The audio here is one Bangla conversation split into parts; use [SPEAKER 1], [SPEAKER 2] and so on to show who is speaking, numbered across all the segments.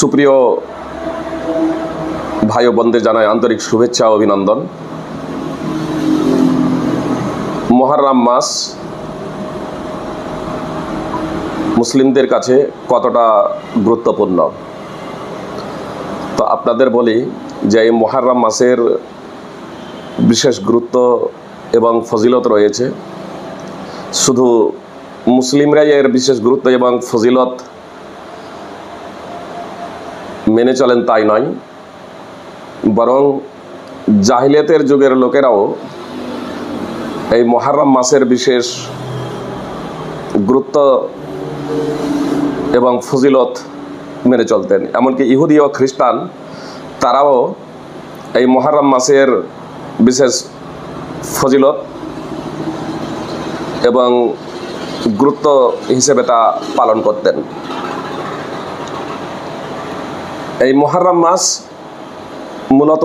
[SPEAKER 1] সুপ্রিয় ভাই ও বোনদের জানাই আন্তরিক শুভেচ্ছা অভিনন্দন। মহারাম মাস মুসলিমদের কাছে কতটা গুরুত্বপূর্ণ? তো আপনাদের বলি যে এই মহারাম মাসের বিশেষ গুরুত্ব এবং ফজিলত রয়েছে। শুধু মুসলিমরাই এর বিশেষ গুরুত্ব এবং ফজিলত মেনে চলেন তাই নয়। বরং জাহিলিয়াতের যুগের লোকেরাও এই মহারম মাসের বিশেষ গুরুত্ব এবং ফজিলত মেনে চলতেন। এমনকি ইহুদি ও খ্রিস্টান, তারাও এই মহারম মাসের বিশেষ ফজিলত এবং গুরুত্ব হিসেবে তা পালন করতেন। এই মহারম মাস মূলত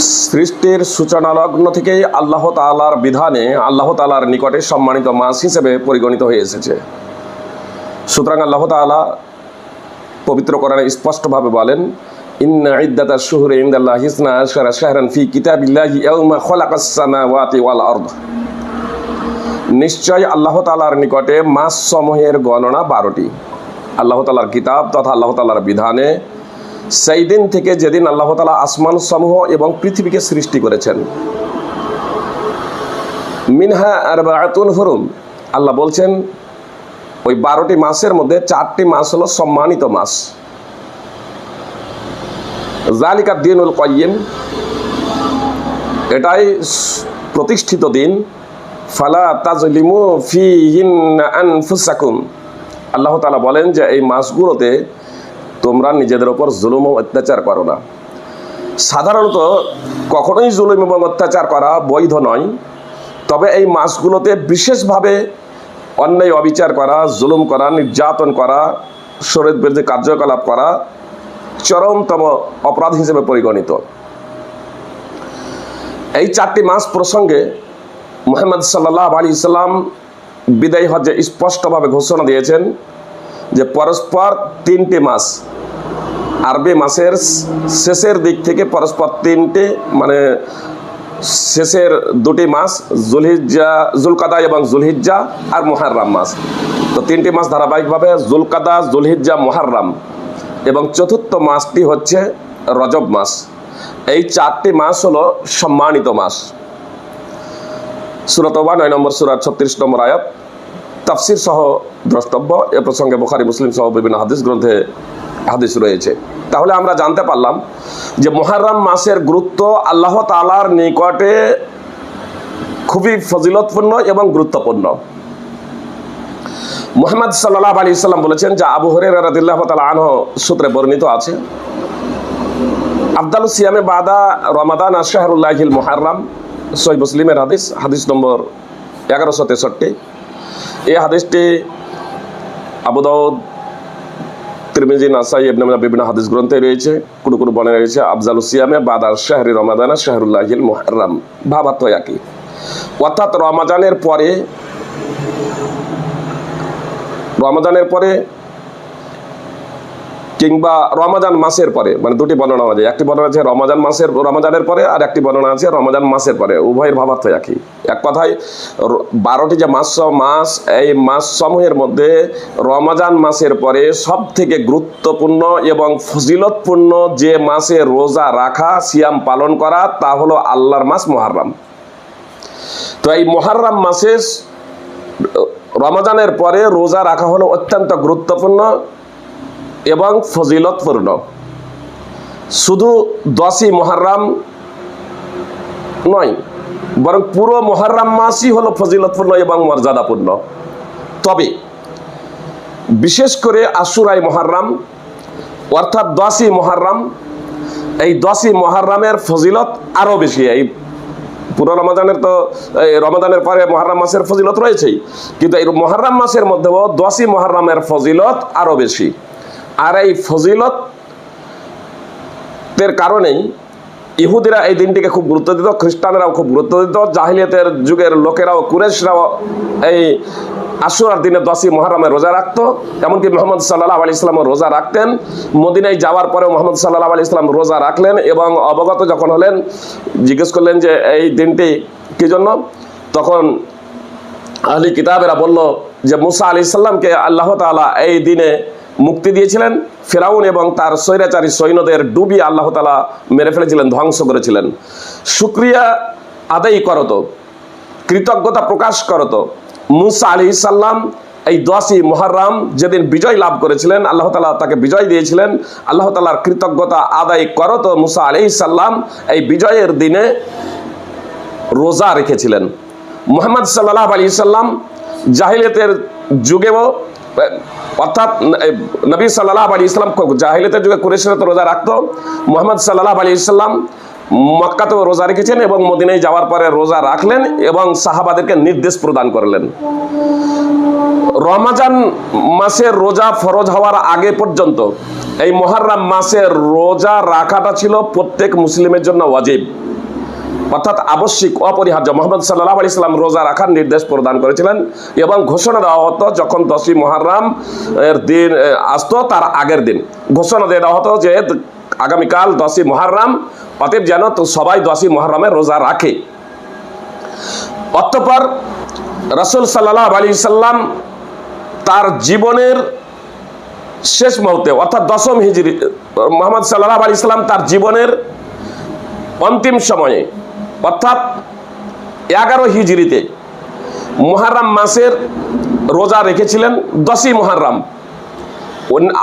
[SPEAKER 1] সৃষ্টির সূচনা লগ্ন থেকেই আল্লাহ তালার বিধানে আল্লাহ তালার নিকটে সম্মানিত মাস হিসেবে পরিগণিত হয়ে এসেছে। সুতরাং আল্লাহ তালা পবিত্র কোরআনে স্পষ্টভাবে বলেন হিসনা ফি নিশ্চয় আল্লাহ তালার নিকটে মাস সমূহের গণনা বারোটি। আল্লাহ তালার কিতাব তথা আল্লাহ তালার বিধানে, সেই দিন থেকে যেদিন আল্লাহ তালা আসমান সমূহ এবং পৃথিবীকে সৃষ্টি করেছেন। মিনহা আর বাতুল হরুম। আল্লাহ বলছেন, ওই বারোটি মাসের মধ্যে চারটি মাস হলো সম্মানিত মাস। জালিকা দিনুল কয়িম এটাই প্রতিষ্ঠিত দিন। ফালা তাজলিমু ফি আনফুসাকুম। আল্লাহ তালা বলেন যে এই মাসগুলোতে তোমরা নিজেদের ওপর জুলুম অত্যাচার করো না। সাধারণত কখনোই জুলুম এবং অত্যাচার করা বৈধ নয়, তবে এই মাসগুলোতে বিশেষভাবে অন্যায় অবিচার করা, জুলুম করা, নির্যাতন করা, শরীর বিরুদ্ধে কার্যকলাপ করা চরমতম অপরাধ হিসেবে পরিগণিত। এই চারটি মাস প্রসঙ্গে মোহাম্মদ সাল্লাহ আলী ইসলাম বিদায় হজে স্পষ্টভাবে ঘোষণা দিয়েছেন যে পরস্পর তিনটি মাস, আরবি মাসের শেষের দিক থেকে পরস্পর তিনটে মানে শেষের দুটি মাস, জুলহিজ্জা, জুলকাদা এবং জুলহিজ্জা আর মোহাররাম মাস। তো তিনটি মাস ধারাবাহিকভাবে জুলকাদা, জুলহিজ্জা, মোহাররাম এবং চতুর্থ মাসটি হচ্ছে রজব মাস। এই চারটি মাস হলো সম্মানিত মাস। সুরতবা নয় নম্বর সুরাত ছত্রিশ নম্বর আয়াত। তাফসির সহ দ্রষ্টব্য, এ প্রসঙ্গে বোখারি, মুসলিম সহ বিভিন্ন হাদিস গ্রন্থে হাদিস রয়েছে। তাহলে আমরা জানতে পারলাম যে মহারাম মাসের গুরুত্ব আল্লাহ তালার নিকটে খুবই ফজিলতপূর্ণ এবং গুরুত্বপূর্ণ। মোহাম্মদ সাল্লাহ আলী ইসলাম বলেছেন যে আবু হরে রাদিল্লাহ তালা আনহ সূত্রে বর্ণিত আছে আবদাল সিয়ামে বাদা রমাদান আশাহরুল্লাহিল মোহারাম সই মুসলিমের হাদিস হাদিস নম্বর এগারোশো তেষট্টি। এই হাদিসটি আবুদাউদ ত্রিমিজি, নাসাই মাজাহ বিভিন্ন হাদিস গ্রন্থে রয়েছে, কোনো কোনো বনে রয়েছে, আফজাল সিয়ামে বাদার শাহরি রমাদানা শাহরুল্লাহিল মোহারাম ভাবাত্ম একই। অর্থাৎ রমাজানের পরে রমাজানের পরে কিংবা রমাজান মাসের পরে মানে দুটি বর্ণনা আছে। একটি বর্ণনা আছে রমাজান মাসের, রমাজানের পরে, আর একটি বর্ণনা আছে রমাজান মাসের পরে। উভয়ের ভাবার্থ একই। এক কথায় বারোটি যে মাস মাস, এই মাস সমূহের মধ্যে রমাজান মাসের পরে সব থেকে গুরুত্বপূর্ণ এবং ফজিলতপূর্ণ যে মাসে রোজা রাখা, সিয়াম পালন করা, তা হলো আল্লাহর মাস মহারম তো এই মহারম মাসে, রমাজানের পরে রোজা রাখা হলো অত্যন্ত গুরুত্বপূর্ণ। এবং ফজিলতপূর্ণ। শুধু দশই মহারাম নয়, বরং পুরো মহারাম মাসই হলো ফজিলতপূর্ণ এবং মর্যাদাপূর্ণ। তবে বিশেষ করে আশুরাই মহারাম, অর্থাৎ দশই মহারাম, এই দশই মহারামের ফজিলত আরও বেশি। এই পুরো রমাদানের তো রমাদানের পরে মহারাম মাসের ফজিলত রয়েছেই, কিন্তু এই মহারাম মাসের মধ্যেও দশই মহারামের ফজিলত আরও বেশি। আর এই ফজিলত এর কারণেই ইহুদিরা এই দিনটিকে খুব গুরুত্ব দিত, খ্রিস্টানরাও খুব গুরুত্ব দিত, জাহিলিয়াতের যুগের লোকেরাও, কুরেশরাও এই আশুরার দিনে দশই মহারামে রোজা রাখত। এমনকি মোহাম্মদ সাল্লাহ আলি ইসলামও রোজা রাখতেন। মদিনায় যাওয়ার পরে মোহাম্মদ সাল্লাহ আলি ইসলাম রোজা রাখলেন এবং অবগত যখন হলেন, জিজ্ঞেস করলেন যে, এই দিনটি কি জন্য? তখন আহলি কিতাবেরা বলল যে, মুসা আলি সাল্লামকে আল্লাহ তাআলা এই দিনে মুক্তি দিয়েছিলেন। ফেরাউন এবং তার স্বৈরাচারী সৈন্যদের ডুবিয়ে আল্লাহ তাআলা মেরে ফেলেছিলেন, ধ্বংস করেছিলেন। শুক্রিয়া আদায় করত, কৃতজ্ঞতা প্রকাশ করত। মুসা আলি সাল্লাম এই দশই মহারাম যেদিন বিজয় লাভ করেছিলেন, আল্লাহ তালা তাকে বিজয় দিয়েছিলেন। আল্লাহ তালার কৃতজ্ঞতা আদায় করত মুসা আলি সাল্লাম এই বিজয়ের দিনে রোজা রেখেছিলেন। মোহাম্মদ সাল্লাহ আলী সাল্লাম জাহিলিয়তের যুগেও অর্থাৎ নবী সাল্লাহ আলী ইসলাম জাহিলিয়তের যুগে কুরেশরা তো রোজা রাখতো। মোহাম্মদ সাল্লাহ আলী ইসলাম মক্কাতেও রোজা রেখেছেন এবং মদিনায় যাওয়ার পরে রোজা রাখলেন এবং সাহাবাদেরকে নির্দেশ প্রদান করলেন। রমাজান মাসের রোজা ফরজ হওয়ার আগে পর্যন্ত এই মহারাম মাসের রোজা রাখাটা ছিল প্রত্যেক মুসলিমের জন্য ওয়াজিব। অর্থাৎ আবশ্যিক অপরিহার্য। মোহাম্মদ সাল্লাহ আলি সাল্লাম রোজা রাখার নির্দেশ প্রদান করেছিলেন এবং ঘোষণা দেওয়া হতো যখন দশই মহারাম এর দিন আসতো, তার আগের দিন। ঘোষণা দিয়ে দেওয়া হতো যে আগামীকাল দশই মহারাম অতএব যেন তো সবাই দশই মহারামের রোজা রাখে। অতঃপর রসুল সাল্লাহ আলি সাল্লাম তার জীবনের শেষ মুহূর্তে, অর্থাৎ দশম হিজরি, মোহাম্মদ সাল্লাহ আলি সাল্লাম তার জীবনের অন্তিম সময়ে অর্থাৎ এগারো হিজড়িতে মহারাম মাসের রোজা রেখেছিলেন দশই মহারাম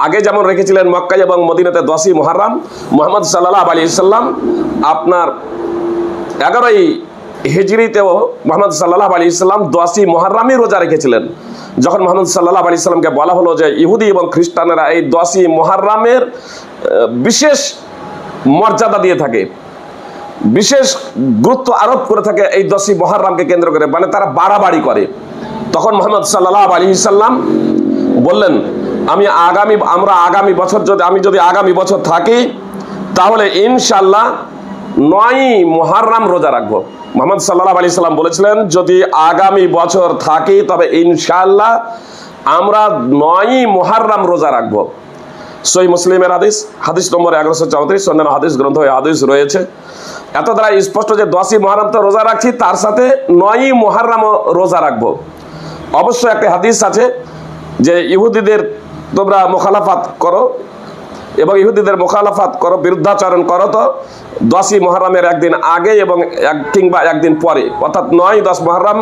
[SPEAKER 1] আগে যেমন রেখেছিলেন মক্কা এবং মদিনাতে দশই মহারাম মোহাম্মদ সাল্লাহ আলী ইসাল্লাম আপনার এগারোই হিজড়িতেও মোহাম্মদ সাল্লাহ আলী ইসলাম দশই মহারামই রোজা রেখেছিলেন। যখন মোহাম্মদ সাল্লাহ আলী ইসলামকে বলা হলো যে ইহুদি এবং খ্রিস্টানেরা এই দশই মহারামের বিশেষ মর্যাদা দিয়ে থাকে। বিশেষ গুরুত্ব আরোপ করে থাকে এই দশই মহারামকে কেন্দ্র করে মানে তারা বাড়াবাড়ি করে। তখন মোহাম্মদ সাল্লাহ আলী সাল্লাম বললেন, আমি আগামী, আমরা আগামী বছর যদি, আমি যদি আগামী বছর থাকি, তাহলে ইনশাল্লাহ নয় মহারাম রোজা রাখব। মোহাম্মদ সাল্লাহ আলী সাল্লাম বলেছিলেন, যদি আগামী বছর থাকি, তবে ইনশাল্লাহ আমরা নয় মহারাম রোজা রাখব। সই মুসলিমের হাদিস হাদিস নম্বর এগারোশো চৌত্রিশ অন্যান্য হাদিস গ্রন্থ হাদিস রয়েছে। এত দ্বারা স্পষ্ট যে দশই মহারাম তো রোজা রাখছি, তার সাথে নয়ই মহারামও রোজা রাখব। অবশ্য একটা হাদিস আছে যে ইহুদিদের তোমরা মোখালাফাত করো এবং ইহুদিদের মোখালাফাত করো, বিরুদ্ধাচরণ করো তো দশই মহারামের একদিন আগে এবং এক কিংবা একদিন পরে। অর্থাৎ নয় দশ মহারাম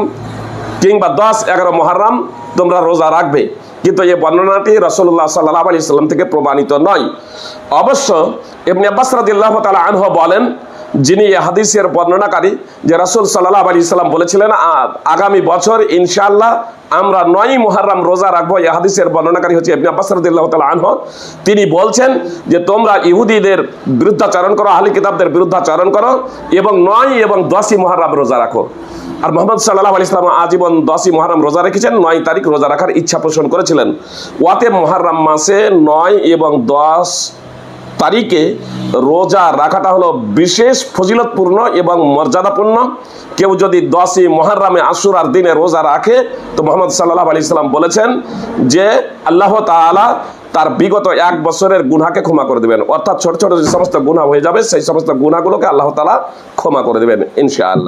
[SPEAKER 1] কিংবা দশ এগারো মহারাম তোমরা রোজা রাখবে। কিন্তু এই বর্ণনাটি রসল্লাহ সাল্লাহ আলি সাল্লাম থেকে প্রমাণিত নয়। অবশ্য এমনি আব্বাস রাদিল্লাহ তালা আনহ বলেন যিনি হাদিসের বর্ণনাকারী যে রাসূল সাল্লাহ আলী সাল্লাম বলেছিলেন, "আ- আগামী বছর ইনশাআল্লাহ আমরা নয় মুহাররম রোজা রাখব। এই হাদিসের বর্ণনাকারী হচ্ছে ইবনে আব্বাস রাদিয়াল্লাহু তাআলা আনহু। তিনি বলছেন যে, তোমরা ইহুদিদের বিরুদ্ধাচরণ করো, আহলি কিতাবদের বিরুদ্ধাচরণ করো এবং নয় এবং দশই মুহাররম রোজা রাখো। আর মোহাম্মদ সাল্লাহ আলি ইসলাম আজীবন দশই মহারাম রোজা রেখেছেন নয় তারিখ রোজা রাখার ইচ্ছা পোষণ করেছিলেন। ওয়াতে মহারাম মাসে নয় এবং দশ তারিখে রোজা রাখাটা হলো বিশেষ ফজিলতপূর্ণ এবং মর্যাদাপূর্ণ। কেউ যদি দশই মহারামে আশুরার দিনে রোজা রাখে, তো মোহাম্মদ সাল্লাহ আলি ইসলাম বলেছেন যে আল্লাহ তালা তার বিগত এক বছরের গুনাকে ক্ষমা করে দেবেন। অর্থাৎ ছোট ছোট যে সমস্ত গুণা হয়ে যাবে, সেই সমস্ত গুণাগুলোকে আল্লাহ তালা ক্ষমা করে দেবেন, ইনশাআল্লাহ।